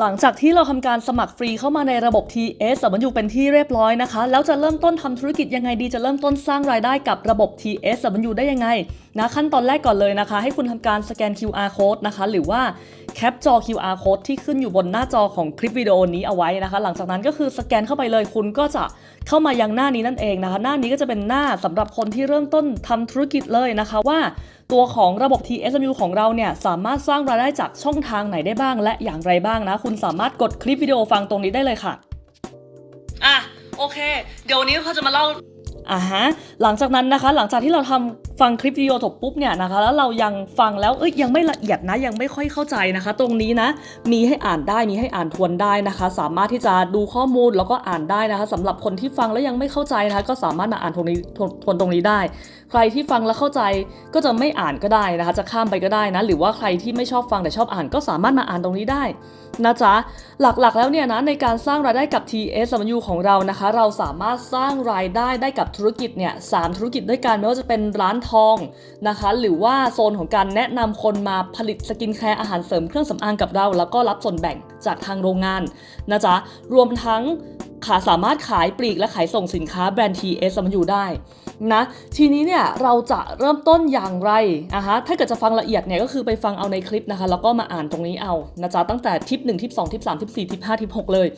หลังจากที่เราทำการสมัครฟรีเข้ามาในระบบ TS สมยูเป็นที่เรียบร้อยนะคะ แล้วจะเริ่มต้นทำธุรกิจยังไงดีจะเริ่มต้นสร้างรายได้กับระบบ TS สมยูได้ยังไงนะขั้นตอนแรกก่อนเลยนะคะ ให้คุณทำการสแกน QR code นะคะ หรือว่าแคปจอ QR code ที่ขึ้นอยู่บนหน้าจอของคลิปวิดีโอนี้เอาไว้นะคะ หลังจากนั้นก็คือสแกนเข้าไปเลยคุณก็จะเข้ามายังหน้านี้นั่นเองนะคะ หน้านี้ก็จะเป็นหน้าสำหรับคนที่เริ่มต้นทำธุรกิจเลยนะคะว่า ตัวของระบบ TSMU ของเราเนี่ยสามารถสร้างรายได้จากช่องทางไหนได้บ้าง และอย่างไรบ้างนะ คุณสามารถกดคลิปวิดีโอฟังตรงนี้ได้เลยค่ะ อะ โอเค เดี๋ยววันนี้เขาจะมาเล่าอ่าฮะหลังจากนั้นนะคะ หลังจากที่เราทำ ฟังคลิปวิดีโอจบปุ๊บเนี่ยนะคะ แล้วเรายังฟังแล้วเอ้ยยังไม่ละเอียดนะยังไม่ค่อยเข้าใจนะคะ ตรงนี้นะมีให้อ่านได้มีให้อ่านทวนได้นะคะ สามารถที่จะดูข้อมูลแล้วก็อ่านได้นะคะสำหรับคนที่ฟังแล้วยังไม่เข้าใจนะคะ ก็สามารถมาอ่านตรงนี้ทวนทวนตรงนี้ได้ ใครที่ฟังแล้วเข้าใจก็จะไม่อ่านก็ได้นะคะ จะข้ามไปก็ได้นะหรือว่าใครที่ไม่ชอบฟังแต่ชอบอ่านก็สามารถมาอ่านตรงนี้ได้นะจ๊ะหลักๆแล้วเนี่ยนะในการสร้างรายได้กับ TS สมยูของเรานะคะ เราสามารถสร้างรายได้ได้กับธุรกิจเนี่ยสามธุรกิจด้วยกันไม่ว่าจะเป็นร้านทองนะคะ หรือว่าโซนของการแนะนำคนมาผลิตสกินแคร์อาหารเสริมเครื่องสำอางกับเรา แล้วก็รับส่วนแบ่งจากทางโรงงานนะจ๊ะรวมทั้ง ขาสามารถขายปลีกและขายส่งสินค้าแบรนด์ TS สมยูได้นะทีนี้เนี่ยเราจะเริ่มต้นอย่างไรอะฮะถ้าเกิดจะฟังละเอียดเนี่ยก็คือไปฟังเอาในคลิปนะคะ แล้วก็มาอ่านตรงนี้เอานะจ๊ะตั้งแต่ทิป1ทิป2ทิป3ทิป4ทิป5ทิป6เลย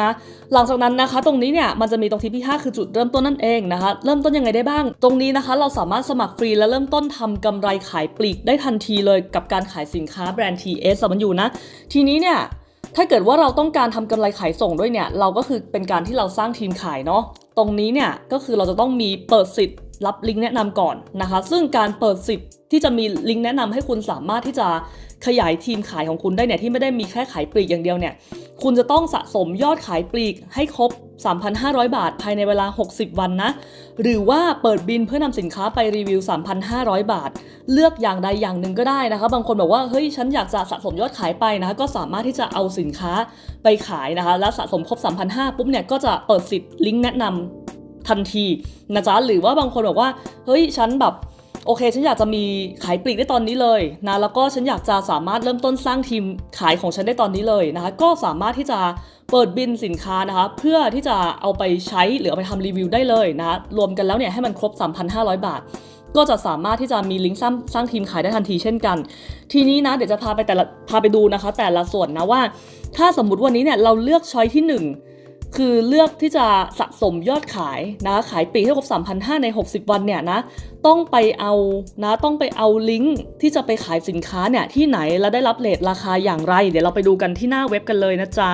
นะหลังจากนั้นนะคะ ตรงนี้เนี่ยมันจะมีตรงทิปที่ 5 คือจุดเริ่มต้นนั่นเองนะคะ เริ่มต้นยังไงได้บ้าง ตรงนี้นะคะ เราสามารถสมัครฟรีและเริ่มต้นทำกำไรขายปลีกได้ทันทีเลยกับการขายสินค้าแบรนด์ TS มันอยู่นะทีนี้เนี่ย ถ้าเกิดว่าเราต้องการทำกำไรขายส่งด้วยเนี่ย เราก็คือเป็นการที่เราสร้างทีมขายเนาะ ตรงนี้เนี่ยก็คือเราจะต้องมีเปิดสิทธิ์รับลิงก์แนะนำก่อนนะคะ ซึ่งการเปิดสิทธิ์ที่จะมีลิงก์แนะนำให้คุณสามารถที่จะขยายทีมขายของคุณได้เนี่ยที่ไม่ได้มีแค่ขายปลีกอย่างเดียวเนี่ย คุณจะต้องสะสมยอดขายปลีกให้ครบ 3,500 บาท ภายในเวลา 60 วันนะ หรือว่าเปิดบินเพื่อนำสินค้าไปรีวิว 3,500 บาท เลือกอย่างใดอย่างหนึ่งก็ได้นะคะ บางคนบอกว่า เฮ้ย ฉันอยากจะสะสมยอดขายไปนะคะ ก็สามารถที่จะเอาสินค้าไปขายนะคะ แล้วสะสมครบ 3,500 ปุ๊บเนี่ย ก็จะเปิดสิทธิ์ลิงก์แนะนำทันทีนะจ๊ะหรือว่าบางคนบอกว่า เฮ้ย ฉันแบบ โอเค ฉันอยากจะมีขายปลีกได้ตอนนี้เลยนะแล้วก็ฉันอยากจะสามารถเริ่มต้นสร้างทีมขายของฉันได้ตอนนี้เลยนะคะ ก็สามารถที่จะเปิดบินสินค้านะคะ เพื่อที่จะเอาไปใช้หรือเอาไปทำรีวิวได้เลยนะรวมกันแล้วเนี่ยให้มันครบ 3,500 บาท ก็จะสามารถที่จะมีลิงก์สร้างสร้างทีมขายได้ทันทีเช่นกัน ทีนี้นะเดี๋ยวจะพาไปแต่ละพาไปดูนะคะ แต่ละส่วนนะว่า ถ้าสมมุติวันนี้เนี่ยเราเลือกช้อยที่หนึ่ง คือเลือกที่จะสะสมยอดขายนะ ขายปีให้ครบ3,500 ใน 60 วันเนี่ยนะ ต้องไปเอานะ ต้องไปเอาลิงก์ที่จะไปขายสินค้าเนี่ยที่ไหน และได้รับเลทราคาอย่างไร เดี๋ยวเราไปดูกันที่หน้าเว็บกันเลยนะจ๊ะ